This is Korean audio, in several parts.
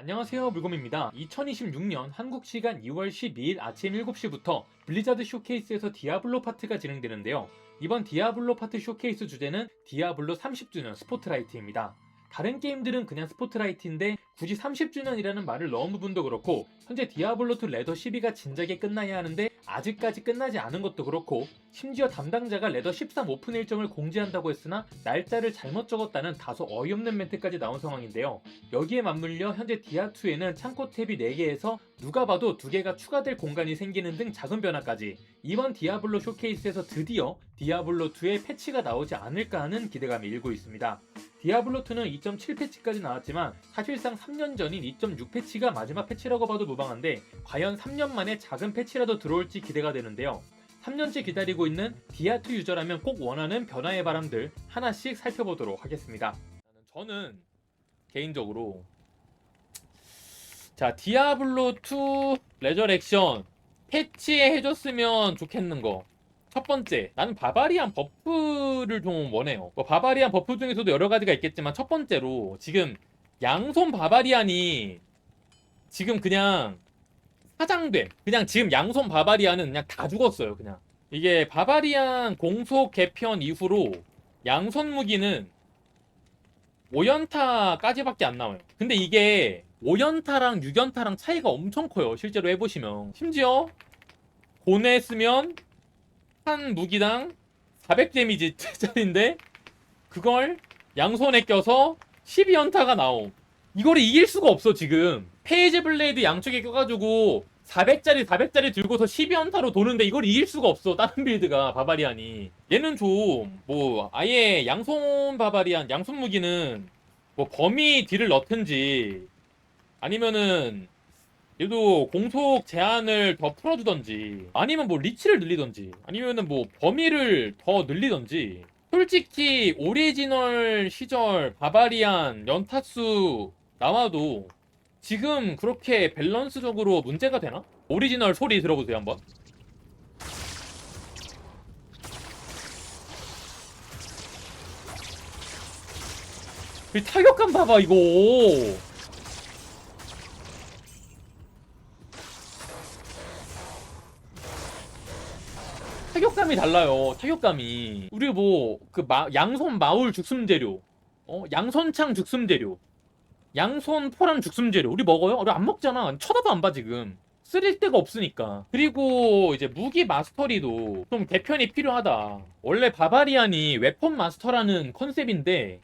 안녕하세요 물곰입니다. 2026년 한국 시간 2월 12일 아침 7시부터 블리자드 쇼케이스에서 디아블로 파트가 진행되는데요. 이번 디아블로 파트 쇼케이스 주제는 디아블로 30주년 스포트라이트입니다. 다른 게임들은 그냥 스포트라이트인데 굳이 30주년이라는 말을 넣은 부분도 그렇고 현재 디아블로2 레더 12가 진작에 끝나야 하는데 아직까지 끝나지 않은 것도 그렇고 심지어 담당자가 레더 13 오픈 일정을 공지한다고 했으나 날짜를 잘못 적었다는 다소 어이없는 멘트까지 나온 상황인데요. 여기에 맞물려 현재 디아2에는 창고 탭이 4개에서 누가 봐도 2개가 추가될 공간이 생기는 등 작은 변화까지 이번 디아블로 쇼케이스에서 드디어 디아블로2의 패치가 나오지 않을까 하는 기대감이 일고 있습니다. 디아블로2는 2.7 패치까지 나왔지만 사실상 3년 전인 2.6 패치가 마지막 패치라고 봐도 무방한데 과연 3년 만에 작은 패치라도 들어올지 기대가 되는데요. 3년째 기다리고 있는 디아2 유저라면 꼭 원하는 변화의 바람들 하나씩 살펴보도록 하겠습니다. 저는 개인적으로 자 디아블로2 레저렉션 패치해 해줬으면 좋겠는 거. 첫 번째, 나는 바바리안 버프를 좀 원해요. 뭐 바바리안 버프 중에서도 여러 가지가 있겠지만 첫 번째로 지금 양손 바바리안이 지금 그냥 사장됨. 그냥 지금 양손 바바리안은 그냥 다 죽었어요. 그냥 이게 바바리안 공속 개편 이후로 양손 무기는 5연타까지밖에 안 나와요. 근데 이게 5연타랑 6연타랑 차이가 엄청 커요. 실제로 해보시면. 심지어 고뇌 쓰면 한 무기당 400 데미지 짜리인데 그걸 양손에 껴서 12연타가 나옴. 이거를 이길 수가 없어 지금. 페이지 블레이드 양쪽에 껴가지고 400짜리 400짜리 들고서 12연타로 도는데 이걸 이길 수가 없어 다른 빌드가 바바리안이 얘는 좀 뭐 아예 양손 바바리안 양손 무기는 뭐 범위 딜을 넣든지 아니면은 얘도 공속 제한을 더 풀어주던지 아니면 뭐 리치를 늘리던지 아니면은 뭐 범위를 더 늘리던지. 솔직히 오리지널 시절 바바리안 연타수 나와도 지금 그렇게 밸런스적으로 문제가 되나? 오리지널 소리 들어보세요 한번. 이 타격감 봐봐 이거 타격감이 달라요. 타격감이. 우리 뭐그 양손 마울 죽순 재료, 어 양손창 죽순 재료, 양손 포랑 죽순 재료. 우리 먹어요? 우리 안 먹잖아. 쳐다도 안 봐 지금. 쓸 데가 없으니까. 그리고 이제 무기 마스터리도 좀 개편이 필요하다. 원래 바바리안이 웨폰 마스터라는 컨셉인데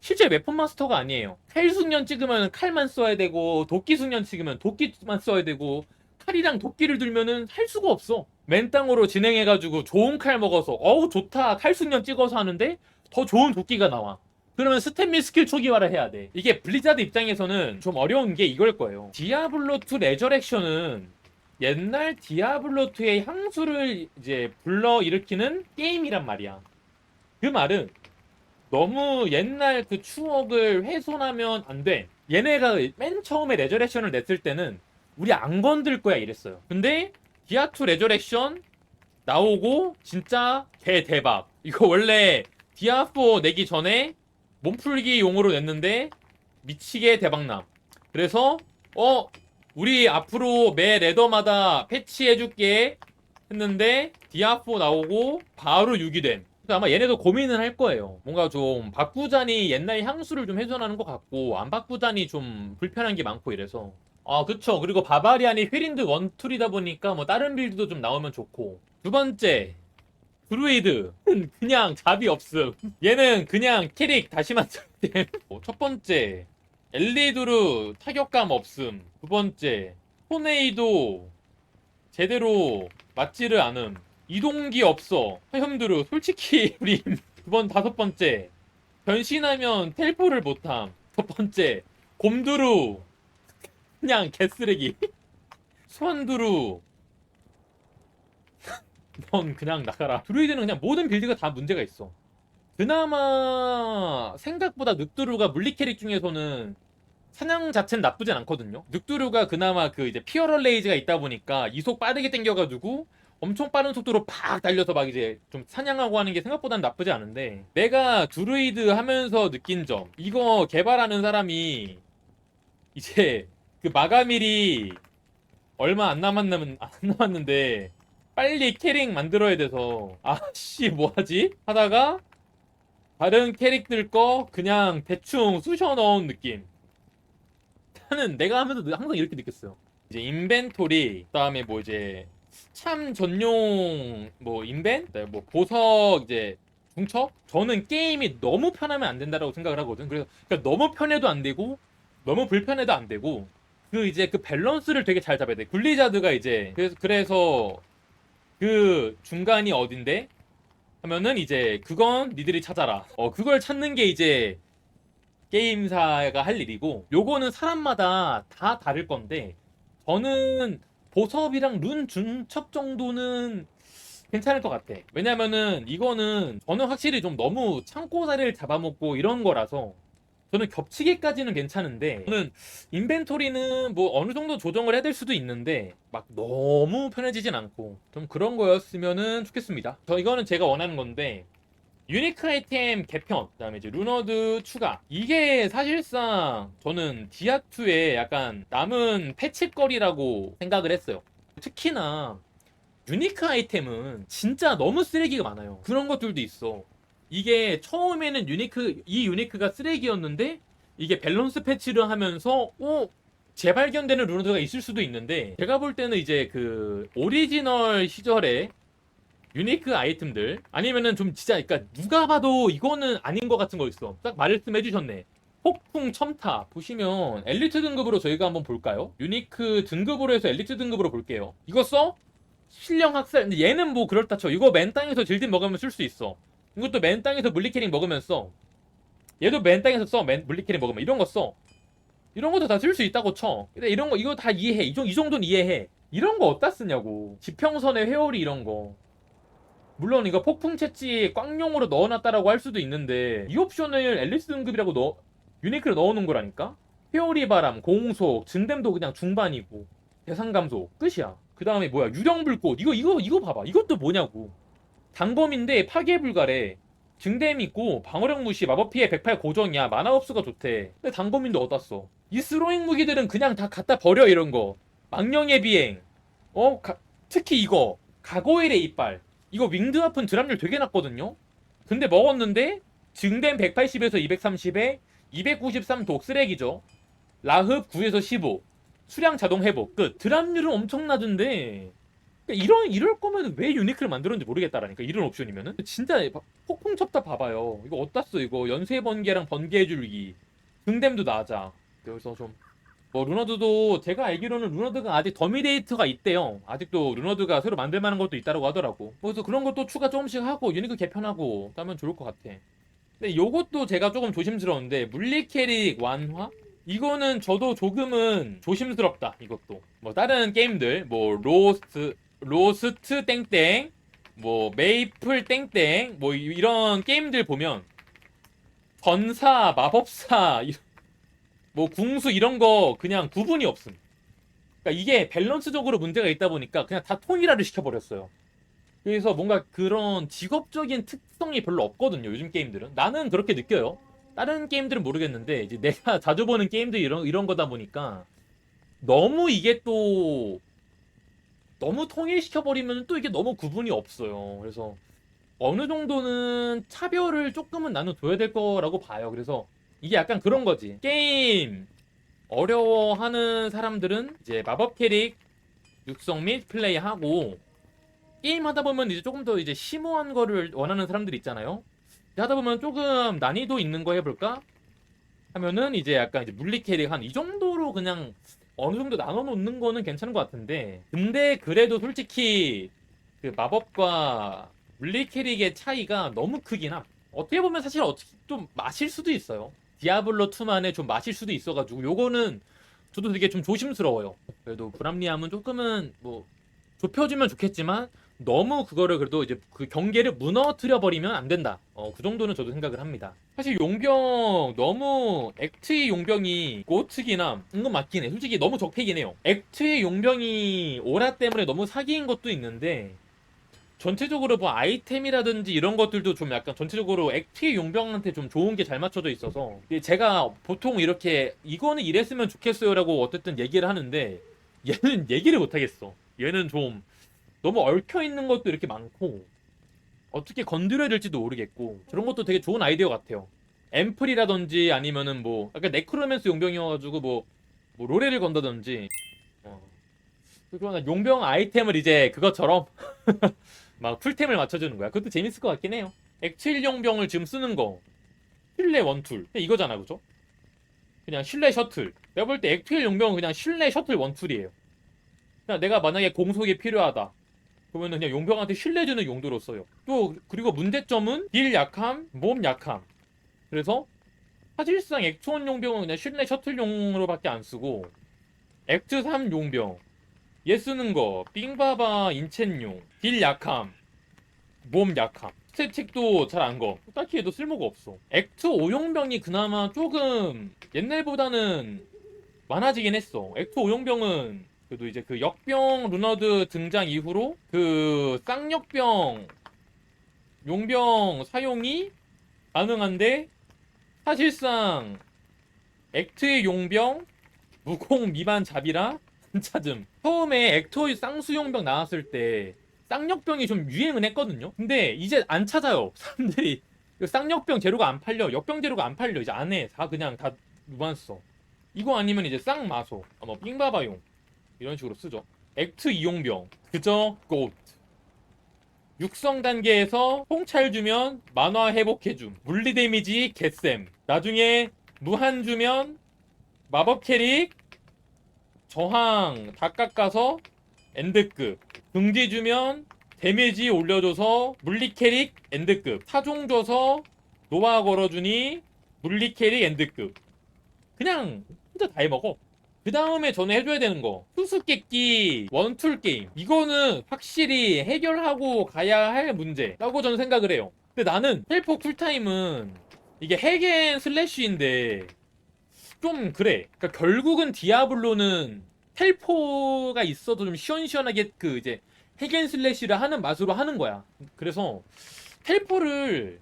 실제 웨폰 마스터가 아니에요. 칼 숙련 찍으면 칼만 써야 되고 도끼 숙련 찍으면 도끼만 써야 되고 칼이랑 도끼를 들면은 할 수가 없어. 맨땅으로 진행해가지고 좋은 칼 먹어서 어우 좋다 칼 숙련 찍어서 하는데 더 좋은 도끼가 나와. 그러면 스탠미 스킬 초기화를 해야 돼. 이게 블리자드 입장에서는 좀 어려운 게 이걸 거예요. 디아블로2 레저렉션은 옛날 디아블로2의 향수를 이제 불러 일으키는 게임이란 말이야. 그 말은 너무 옛날 그 추억을 훼손하면 안 돼. 얘네가 맨 처음에 레저렉션을 냈을 때는 우리 안 건들 거야 이랬어요. 근데 디아2 레저렉션 나오고 진짜 대대박. 이거 원래 디아4 내기 전에 몸풀기 용으로 냈는데 미치게 대박남. 그래서 어 우리 앞으로 매 레더마다 패치해줄게 했는데 디아4 나오고 바로 6이 됨. 그래서 아마 얘네도 고민을 할 거예요. 뭔가 좀 바꾸자니 옛날 향수를 좀 훼손하는 것 같고 안 바꾸자니 좀 불편한 게 많고 이래서 아 그쵸. 그리고 바바리안이 휘린드 원툴이다 보니까 뭐 다른 빌드도 좀 나오면 좋고. 두 번째 드루이드. 그냥 잡이 없음. 얘는 그냥 캐릭 다시 만들게 첫 번째 엘리두르 타격감 없음. 두 번째 토네이도 제대로 맞지를 않음. 이동기 없어. 화염두루 솔직히 우리 두 번 다섯 번째. 변신하면 텔포를 못함. 첫 번째 곰두루 그냥 개쓰레기. 수완두루. 넌 그냥 나가라. 드루이드는 그냥 모든 빌드가 다 문제가 있어. 그나마 생각보다 늑두루가 물리 캐릭 중에서는 사냥 자체는 나쁘진 않거든요. 늑두루가 그나마 그 이제 피어럴 레이즈가 있다 보니까 이속 빠르게 당겨가지고 엄청 빠른 속도로 팍 달려서 막 이제 좀 사냥하고 하는 게 생각보다는 나쁘지 않은데 내가 드루이드 하면서 느낀 점 이거 개발하는 사람이 이제 그 마감일이 얼마 안 남았는 안 남았는데 빨리 캐릭 만들어야 돼서 아씨 뭐하지 하다가 다른 캐릭들 거 그냥 대충 쑤셔 넣은 느낌. 나는 내가 하면서 항상 이렇게 느꼈어요. 이제 인벤토리 그다음에 뭐 이제 참 전용 뭐 인벤 뭐 보석 이제 중첩 저는 게임이 너무 편하면 안 된다라고 생각을 하거든. 그래서 그러니까 너무 편해도 안 되고 너무 불편해도 안 되고 그 이제 그 밸런스를 되게 잘 잡아야 돼. 굴리자드가 이제 그래서 그래서 그 중간이 어딘데 하면은 이제 그건 니들이 찾아라. 어 그걸 찾는 게 이제 게임사가 할 일이고 요거는 사람마다 다 다를 건데 저는 보섭이랑 룬 중첩 정도는 괜찮을 것 같아. 왜냐면은 이거는 저는 확실히 좀 너무 창고자리를 잡아먹고 이런 거라서 저는 겹치기까지는 괜찮은데 저는 인벤토리는 뭐 어느 정도 조정을 해야 될 수도 있는데 막 너무 편해지진 않고 좀 그런 거였으면은 좋겠습니다. 저 이거는 제가 원하는 건데 유니크 아이템 개편 그다음에 이제 루너드 추가 이게 사실상 저는 디아2의 약간 남은 패치거리라고 생각을 했어요. 특히나 유니크 아이템은 진짜 너무 쓰레기가 많아요. 그런 것들도 있어. 이게 처음에는 유니크 이 유니크가 쓰레기였는데 이게 밸런스 패치를 하면서 어 재발견되는 루너드가 있을 수도 있는데 제가 볼 때는 이제 그 오리지널 시절에 유니크 아이템들 아니면은 좀 진짜 그러니까 누가 봐도 이거는 아닌 것 같은 거 있어. 딱 말씀해 주셨네. 폭풍 첨타 보시면 엘리트 등급으로 저희가 한번 볼까요? 유니크 등급으로 해서 엘리트 등급으로 볼게요. 이거 써? 실력 학살 얘는 뭐 그렇다 쳐. 이거 맨 땅에서 질딘 먹으면 쓸 수 있어 이것도 맨 땅에서 물리캐릭 먹으면 써. 얘도 맨 땅에서 써. 맨, 물리캐릭 먹으면. 이런 거 써. 이런 것도 다 쓸 수 있다고 쳐. 근데 이런 거 이거 다 이해해. 이, 정, 이 정도는 이해해. 이런 거 어디다 쓰냐고. 지평선의 회오리 이런 거. 물론 이거 폭풍 채찌 꽝용으로 넣어놨다라고 할 수도 있는데 이 옵션을 앨리스 등급이라고 넣어 유니크를 넣어놓은 거라니까? 회오리 바람 공속 증댐도 그냥 중반이고. 대상 감소. 끝이야. 그 다음에 뭐야? 유령 불꽃. 이거 이거 이거 봐봐. 이것도 뭐냐고 단검인데 파괴 불가래. 증댐 있고 방어력 무시 마법 피해 108 고정이야. 마나 흡수가 좋대. 근데 단검인데 어디다 써 이 스로잉 무기들은 그냥 다 갖다 버려 이런 거. 망령의 비행. 어? 가- 특히 이거. 가고일의 이빨. 이거 윙드 아픈 드랍률 되게 낮거든요. 근데 먹었는데 증댐 180에서 230에 293 독 쓰레기죠. 라흡 9에서 15. 수량 자동 회복. 끝. 드랍률은 엄청 낮은데 그러니까 이런 이럴 거면 왜 유니크를 만들었는지 모르겠다라니까 이런 옵션이면은 진짜 바- 폭풍 첩다 봐봐요. 이거 어디다 써 이거 연쇄 번개랑 번개 줄기 증댐도 낮아. 그래서 좀 뭐 루너드도 제가 알기로는 루너드가 아직 더미데이트가 있대요. 아직도 루너드가 새로 만들 만한 것도 있다고 하더라고. 그래서 그런 것도 추가 조금씩 하고 유니크 개편하고 하면 좋을 것 같아. 근데 요것도 제가 조금 조심스러운데 물리 캐릭 완화? 이거는 저도 조금은 조심스럽다. 이것도 뭐 다른 게임들 뭐 로스트 로스트 땡땡 뭐 메이플 땡땡 뭐 이- 이런 게임들 보면 전사 마법사 뭐 궁수 이런 거 그냥 구분이 없음. 그러니까 이게 밸런스적으로 문제가 있다 보니까 그냥 다 통일화를 시켜버렸어요. 그래서 뭔가 그런 직업적인 특성이 별로 없거든요. 요즘 게임들은 나는 그렇게 느껴요. 다른 게임들은 모르겠는데 이제 내가 자주 보는 게임들 이런 이런 거다 보니까 너무 이게 또 너무 통일시켜 버리면 또 이게 너무 구분이 없어요. 그래서 어느 정도는 차별을 조금은 나는 둬야 될 거라고 봐요. 그래서 이게 약간 그런 거지. 게임 어려워하는 사람들은 이제 마법 캐릭 육성 및 플레이하고 게임 하다 보면 이제 조금 더 이제 심오한 거를 원하는 사람들 있잖아요. 하다 보면 조금 난이도 있는 거 해볼까? 하면은 이제 약간 이제 물리 캐릭 한 이 정도로 그냥 어느 정도 나눠 놓는 거는 괜찮은 것 같은데 근데 그래도 솔직히 그 마법과 물리 캐릭의 차이가 너무 크긴 함. 어떻게 보면 사실 어떻게 좀 마실 수도 있어요. 디아블로 2만에 좀 마실 수도 있어가지고 요거는 저도 되게 좀 조심스러워요. 그래도 브람리함은 조금은 뭐 좁혀주면 좋겠지만 너무 그거를 그래도 이제 그 경계를 무너뜨려 버리면 안 된다. 어, 그 정도는 저도 생각을 합니다. 사실 용병 너무 액트의 용병이 고특이나 이건 맞긴 해. 솔직히 너무 적폐긴 해요. 액트의 용병이 오라 때문에 너무 사기인 것도 있는데 전체적으로 뭐 아이템이라든지 이런 것들도 좀 약간 전체적으로 액티 용병한테 좀 좋은 게 잘 맞춰져 있어서 제가 보통 이렇게 이거는 이랬으면 좋겠어요라고 어쨌든 얘기를 하는데 얘는 얘기를 못 하겠어. 얘는 좀 너무 얽혀 있는 것도 이렇게 많고 어떻게 건드려야 될지도 모르겠고 그런 것도 되게 좋은 아이디어 같아요. 앰플이라든지 아니면은 뭐 아까 네크로맨스 용병이어가지고 뭐, 뭐 로레를 건다든지 어. 그러나 용병 아이템을 이제 그것처럼 막 풀템을 맞춰주는 거야. 그것도 재밌을 것 같긴 해요. 액칠 용병을 지금 쓰는 거 실내 원툴 이거잖아, 그죠? 그냥 실내 셔틀. 내가 볼 때 액틸 용병은 그냥 실내 셔틀 원툴이에요. 그냥 내가 만약에 공속이 필요하다. 그러면 그냥 용병한테 신뢰주는 용도로 써요. 또 그리고 문제점은 딜 약함, 몸 약함. 그래서 사실상 액초원 용병은 그냥 실내 셔틀용으로밖에 안 쓰고 액트 3 용병 얘 쓰는 거 삥바바 인첸용 딜 약함 몸 약함 스태틱도 잘 안 거 딱히 해도 쓸모가 없어 액트 5용병이 그나마 조금 옛날보다는 많아지긴 했어 액트 5용병은 그래도 이제 그 역병 루너드 등장 이후로 그 쌍역병 용병 사용이 가능한데 사실상 액트의 용병 무공 미만 잡이라 안 찾음 처음에 액터의 쌍수용병 나왔을 때 쌍역병이 좀 유행은 했거든요. 근데 이제 안 찾아요. 사람들이. 그 쌍역병 재료가 안 팔려. 역병 재료가 안 팔려. 이제 안해 다 그냥 다 무반 써 이거 아니면 이제 쌍마소. 아, 뭐 삥바바용 이런 식으로 쓰죠. 액트 이용병. 그저 꽃 육성 단계에서 통찰 주면 만화 회복해줌. 물리 데미지 개쌤 나중에 무한 주면 마법 캐릭 저항. 다 깎아서 엔드급. 등지 주면 데미지 올려줘서 물리 캐릭 엔드급. 사종 줘서 노화 걸어주니 물리 캐릭 엔드급. 그냥 혼자 다 해먹어 그 다음에 저는 해줘야 되는 거. 수수께끼 원툴 게임. 이거는 확실히 해결하고 가야 할 문제라고 저는 생각을 해요. 근데 나는 텔포 쿨타임은 이게 핵앤 슬래시인데 좀 그래. 그러니까 결국은 디아블로는 텔포가 있어도 좀 시원시원하게 그 이제 핵앤 슬래시를 하는 맛으로 하는 거야. 그래서 텔포를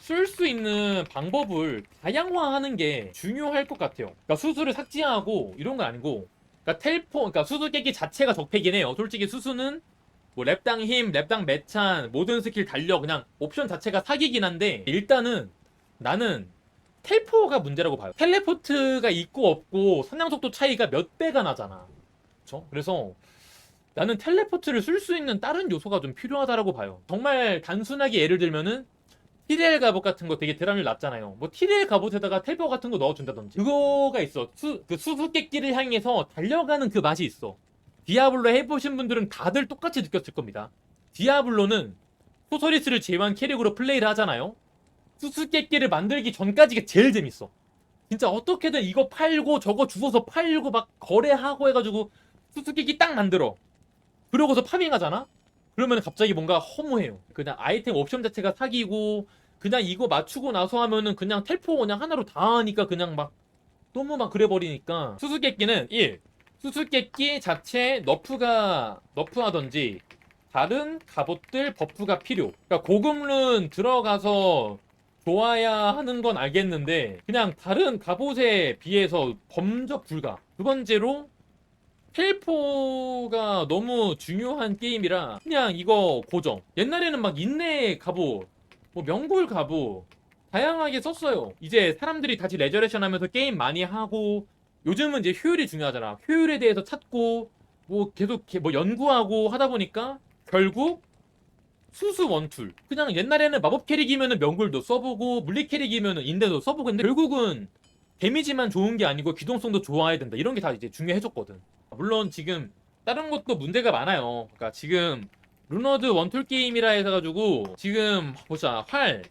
쓸 수 있는 방법을 다양화하는 게 중요할 것 같아요. 그러니까 수수를 삭제하고 이런 건 아니고, 그러니까 텔포, 그러니까 수수 깨기 자체가 적폐긴 해요. 솔직히 수수는 뭐 랩당 힘, 랩당 매찬, 모든 스킬 달려 그냥 옵션 자체가 사기긴 한데 일단은 나는 텔포가 문제라고 봐요. 텔레포트가 있고 없고 사냥 속도 차이가 몇 배가 나잖아. 그렇죠? 그래서 나는 텔레포트를 쓸 수 있는 다른 요소가 좀 필요하다라고 봐요. 정말 단순하게 예를 들면은 티레일 갑옷 같은 거 되게 대란을 났잖아요. 뭐 티레일 갑옷에다가 텔포 같은 거 넣어준다든지. 그거가 있어. 수, 그 수수께끼를 향해서 달려가는 그 맛이 있어. 디아블로 해보신 분들은 다들 똑같이 느꼈을 겁니다. 디아블로는 소서리스를 제외한 캐릭으로 플레이를 하잖아요. 수수께끼를 만들기 전까지가 제일 재밌어. 진짜 어떻게든 이거 팔고 저거 주워서 팔고 막 거래하고 해가지고 수수께끼 딱 만들어. 그러고서 파밍하잖아? 그러면 갑자기 뭔가 허무해요. 그냥 아이템 옵션 자체가 사기고 그냥 이거 맞추고 나서 하면은 그냥 텔포 그냥 하나로 다 하니까 그냥 막 너무 막 그래버리니까 수수께끼는 1. 수수께끼 자체 너프가 너프하던지 다른 갑옷들 버프가 필요. 그러니까 고급룬 들어가서 좋아야 하는 건 알겠는데 그냥 다른 갑옷에 비해서 범접 불가. 두 번째로 텔포가 너무 중요한 게임이라 그냥 이거 고정. 옛날에는 막 인내 갑옷, 뭐 명골 갑옷 다양하게 썼어요. 이제 사람들이 다시 레저레이션 하면서 게임 많이 하고 요즘은 이제 효율이 중요하잖아. 효율에 대해서 찾고 뭐 계속 개- 뭐 연구하고 하다 보니까 결국 수수 원툴. 그냥 옛날에는 마법 캐릭이면은 명굴도 써보고 물리 캐릭이면은 인대도 써보고 근데 결국은 데미지만 좋은 게 아니고 기동성도 좋아야 된다. 이런 게 다 이제 중요해졌거든. 물론 지금 다른 것도 문제가 많아요. 그러니까 지금 루너드 원툴 게임이라 해서 가지고 지금 보자 활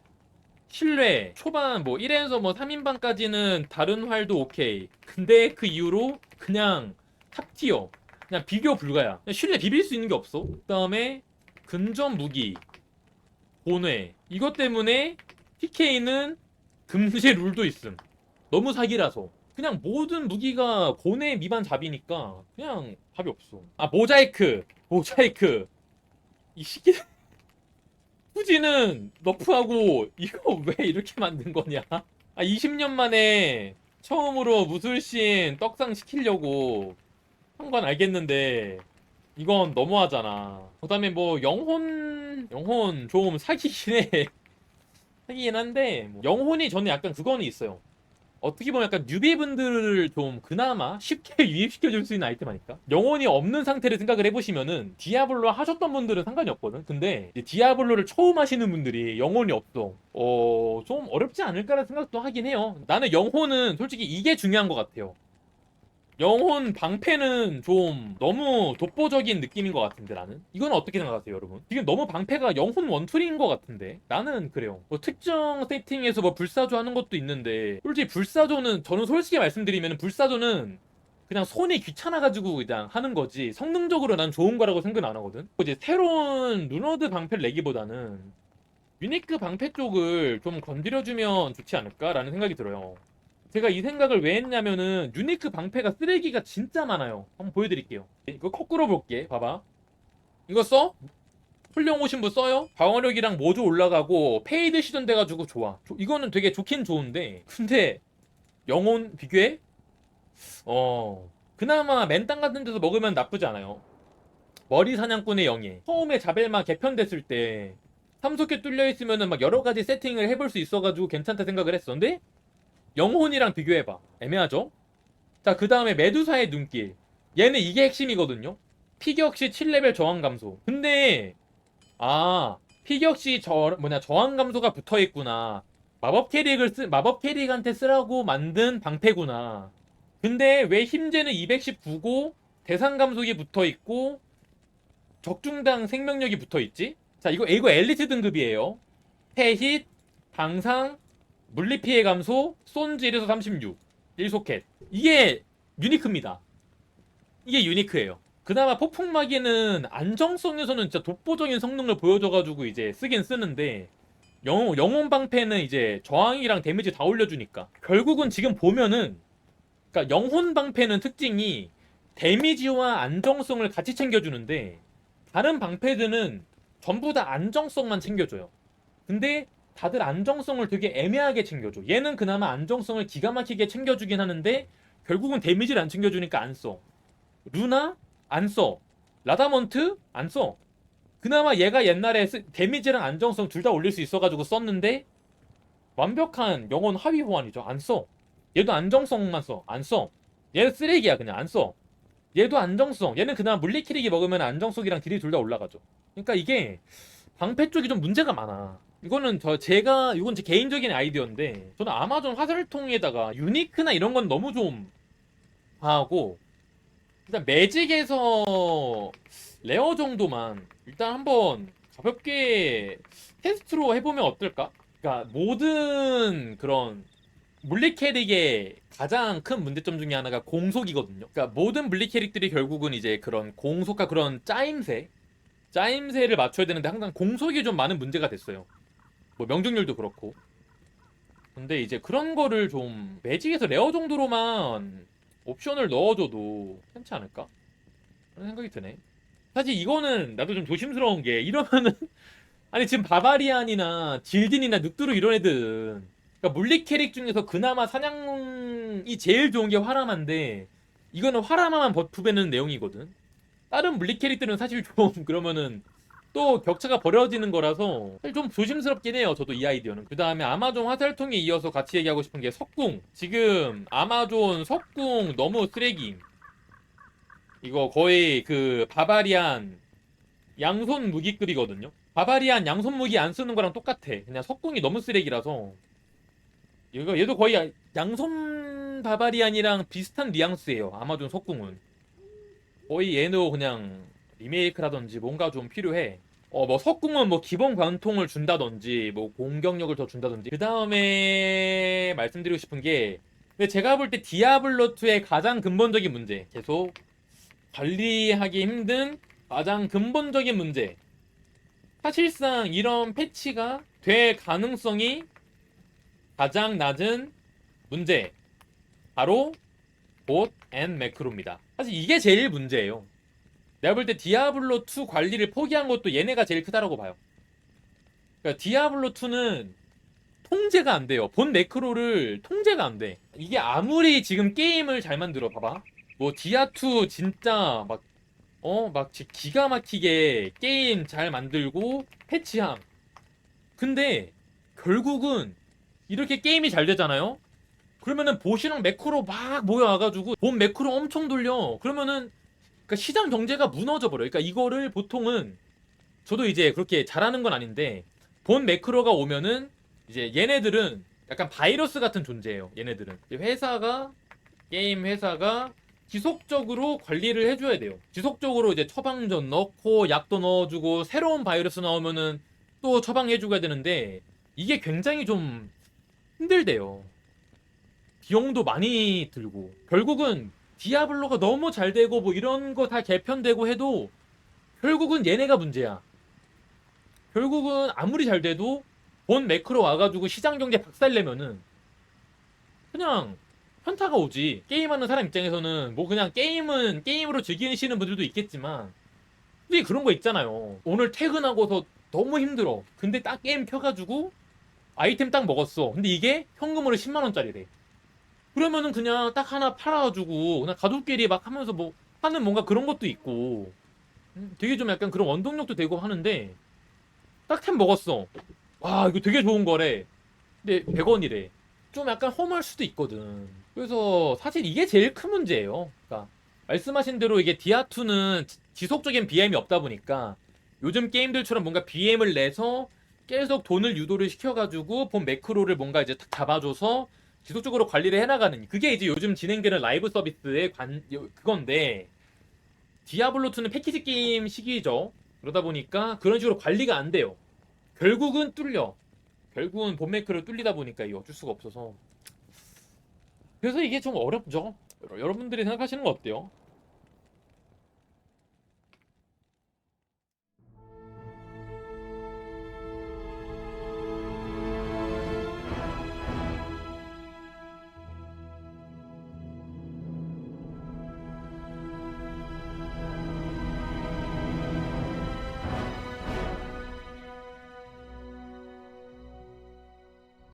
신뢰 초반 뭐 1에서 뭐 3인방까지는 다른 활도 오케이. 근데 그 이후로 그냥 탑티어 그냥 비교 불가야. 그냥 신뢰 비빌 수 있는 게 없어. 그 다음에 근접 무기 본회 이것 때문에 PK는 금지 룰도 있음. 너무 사기라서. 그냥 모든 무기가 고뇌 미만 잡이니까 그냥 답이 없어. 아 모자이크, 모자이크. 이 시기 후지는 너프하고 이거 왜 이렇게 만든 거냐? 아 20년 만에 처음으로 무술신 떡상 시키려고 한 건 알겠는데 이건 너무하잖아. 그 다음에 뭐 영혼 영혼 좀 사기긴 해. 사기긴 한데 뭐 영혼이 저는 약간 그거는 있어요. 어떻게 보면 약간 뉴비분들을 좀 그나마 쉽게 유입시켜 줄 수 있는 아이템 아닐까? 영혼이 없는 상태를 생각을 해보시면은 디아블로 하셨던 분들은 상관이 없거든. 근데 디아블로를 처음 하시는 분들이 영혼이 없어. 어, 좀 어렵지 않을까라는 생각도 하긴 해요. 나는 영혼은 솔직히 이게 중요한 것 같아요. 영혼 방패는 좀 너무 독보적인 느낌인 것 같은데 나는? 이건 어떻게 생각하세요 여러분? 지금 너무 방패가 영혼 원툴인 것 같은데? 나는 그래요. 뭐 특정 세팅에서 뭐 불사조 하는 것도 있는데 솔직히 불사조는 저는 솔직히 말씀드리면 불사조는 그냥 손이 귀찮아가지고 그냥 하는 거지. 성능적으로 난 좋은 거라고 생각 안 하거든. 이제 새로운 루너드 방패를 내기보다는 유니크 방패 쪽을 좀 건드려주면 좋지 않을까라는 생각이 들어요 제가 이 생각을 왜 했냐면은 유니크 방패가 쓰레기가 진짜 많아요. 한번 보여드릴게요. 이거 거꾸로 볼게. 봐봐. 이거 써? 훌륭 오신 분 써요? 방어력이랑 모두 올라가고 페이드 시전 돼가지고 좋아. 조- 이거는 되게 좋긴 좋은데 근데 영혼 비교해? 어 그나마 맨땅 같은 데서 먹으면 나쁘지 않아요. 머리 사냥꾼의 영예. 처음에 자벨마 개편됐을 때 삼속에 뚫려 있으면은 막 여러 가지 세팅을 해볼 수 있어가지고 괜찮다 생각을 했었는데 영혼이랑 비교해봐. 애매하죠? 자, 그 다음에 메두사의 눈길. 얘는 이게 핵심이거든요. 피격시 7레벨 저항 감소. 근데, 아, 피격시 저, 뭐냐, 저항 감소가 붙어 있구나. 마법 캐릭을 쓰, 마법 캐릭한테 쓰라고 만든 방패구나. 근데 왜 힘제는 219고, 대상 감속이 붙어 있고, 적중당 생명력이 붙어 있지? 자, 이거, 이거 엘리트 등급이에요. 패힛, 방상, 물리 피해 감소, 손즈 1에서 36, 1소켓. 이게 유니크입니다. 이게 유니크예요. 그나마 폭풍마기는 안정성에서는 진짜 독보적인 성능을 보여줘가지고 이제 쓰긴 쓰는데 영, 영혼 방패는 이제 저항이랑 데미지 다 올려주니까 결국은 지금 보면은 그러니까 영혼 방패는 특징이 데미지와 안정성을 같이 챙겨주는데 다른 방패들은 전부 다 안정성만 챙겨줘요. 근데 다들 안정성을 되게 애매하게 챙겨줘. 얘는 그나마 안정성을 기가 막히게 챙겨주긴 하는데 결국은 데미지를 안 챙겨주니까 안 써. 루나 안 써. 라다먼트 안 써. 그나마 얘가 옛날에 쓰- 데미지랑 안정성 둘 다 올릴 수 있어가지고 썼는데 완벽한 영혼 하위 호환이죠. 안 써. 얘도 안정성만 써. 안 써. 얘 쓰레기야 그냥 안 써. 얘도 안정성. 얘는 그나마 물리키릭이 먹으면 안정성이랑 딜이 둘 다 올라가죠. 그러니까 이게 방패 쪽이 좀 문제가 많아. 이거는 저 제가 이건 제 개인적인 아이디어인데 저는 아마존 화살통에다가 유니크나 이런 건 너무 좀 하고 일단 매직에서 레어 정도만 일단 한번 가볍게 테스트로 해보면 어떨까? 그러니까 모든 그런 물리 캐릭의 가장 큰 문제점 중에 하나가 공속이거든요. 그러니까 모든 물리 캐릭들이 결국은 이제 그런 공속과 그런 짜임새 짜임새를 맞춰야 되는데 항상 공속이 좀 많은 문제가 됐어요. 뭐 명중률도 그렇고. 근데 이제 그런 거를 좀 매직에서 레어 정도로만 옵션을 넣어줘도 괜찮지 않을까? 그런 생각이 드네. 사실 이거는 나도 좀 조심스러운 게 이러면은 아니 지금 바바리안이나 질딘이나 늑두루 이런 애들은 그러니까 물리 캐릭 중에서 그나마 사냥이 제일 좋은 게 화라마인데 이거는 화라마만 버프 배는 내용이거든. 다른 물리 캐릭들은 사실 좀 그러면은 또 격차가 벌어지는 거라서 좀 조심스럽긴 해요. 저도 이 아이디어는. 그 다음에 아마존 화살통에 이어서 같이 얘기하고 싶은 게 석궁. 지금 아마존 석궁 너무 쓰레기. 이거 거의 그 바바리안 양손 무기급이거든요. 바바리안 양손 무기 안 쓰는 거랑 똑같아. 그냥 석궁이 너무 쓰레기라서. 이거 얘도 거의 양손 바바리안이랑 비슷한 뉘앙스예요. 아마존 석궁은. 거의 얘도 그냥 리메이크라든지 뭔가 좀 필요해. 어, 뭐 석궁은 뭐 기본 관통을 준다든지 뭐 공격력을 더 준다든지. 그 다음에 말씀드리고 싶은 게 근데 제가 볼 때 디아블로 2의 가장 근본적인 문제 계속 관리하기 힘든 가장 근본적인 문제. 사실상 이런 패치가 될 가능성이 가장 낮은 문제. 바로 봇 앤 매크로입니다. 사실 이게 제일 문제예요. 내가 볼 때 디아블로 2 관리를 포기한 것도 얘네가 제일 크다라고 봐요. 그러니까 디아블로 2는 통제가 안 돼요. 본 매크로를 통제가 안 돼. 이게 아무리 지금 게임을 잘 만들어 봐봐. 뭐 디아2 진짜 막 어, 막 지- 기가 막히게 게임 잘 만들고 패치함. 근데 결국은 이렇게 게임이 잘 되잖아요? 그러면은 보시랑 매크로 막 모여와가지고 본 매크로 엄청 돌려. 그러면은 그러니까 시장 경제가 무너져 버려. 그러니까 이거를 보통은 저도 이제 그렇게 잘하는 건 아닌데 본 매크로가 오면은 이제 얘네들은 약간 바이러스 같은 존재예요. 얘네들은 회사가 게임 회사가 지속적으로 관리를 해줘야 돼요. 지속적으로 이제 처방전 넣고 약도 넣어주고 새로운 바이러스 나오면은 또 처방해주고 야 되는데 이게 굉장히 좀 힘들대요. 비용도 많이 들고 결국은 디아블로가 너무 잘 되고 뭐 이런 거 다 개편되고 해도 결국은 얘네가 문제야. 결국은 아무리 잘 돼도 본 매크로 와가지고 시장 경제 박살내면은 그냥 현타가 오지. 게임하는 사람 입장에서는 뭐 그냥 게임은 게임으로 즐기시는 분들도 있겠지만 솔직히 그런 거 있잖아요. 오늘 퇴근하고서 너무 힘들어. 근데 딱 게임 켜가지고 아이템 딱 먹었어. 근데 이게 현금으로 10만 원짜리래. 그러면은 그냥 딱 하나 팔아가지고 그냥 가족끼리 막 하면서 뭐 하는 뭔가 그런 것도 있고 음, 되게 좀 약간 그런 원동력도 되고 하는데 딱 템 먹었어. 와 이거 되게 좋은 거래. 근데 100원이래. 좀 약간 험할 수도 있거든. 그래서 사실 이게 제일 큰 문제예요. 그러니까 말씀하신 대로 이게 디아2는 지속적인 BM이 없다 보니까 요즘 게임들처럼 뭔가 BM을 내서 계속 돈을 유도를 시켜가지고 본 매크로를 뭔가 이제 탁 잡아줘서 지속적으로 관리를 해나가는 그게 이제 요즘 진행되는 라이브 서비스의 관 요- 그건데 디아블로 2는 패키지 게임 시기죠. 그러다 보니까 그런 식으로 관리가 안 돼요. 결국은 뚫려. 결국은 본 매크를 뚫리다 보니까 이게 어쩔 수가 없어서. 그래서 이게 좀 어렵죠. 여러- 여러분들이 생각하시는 거 어때요?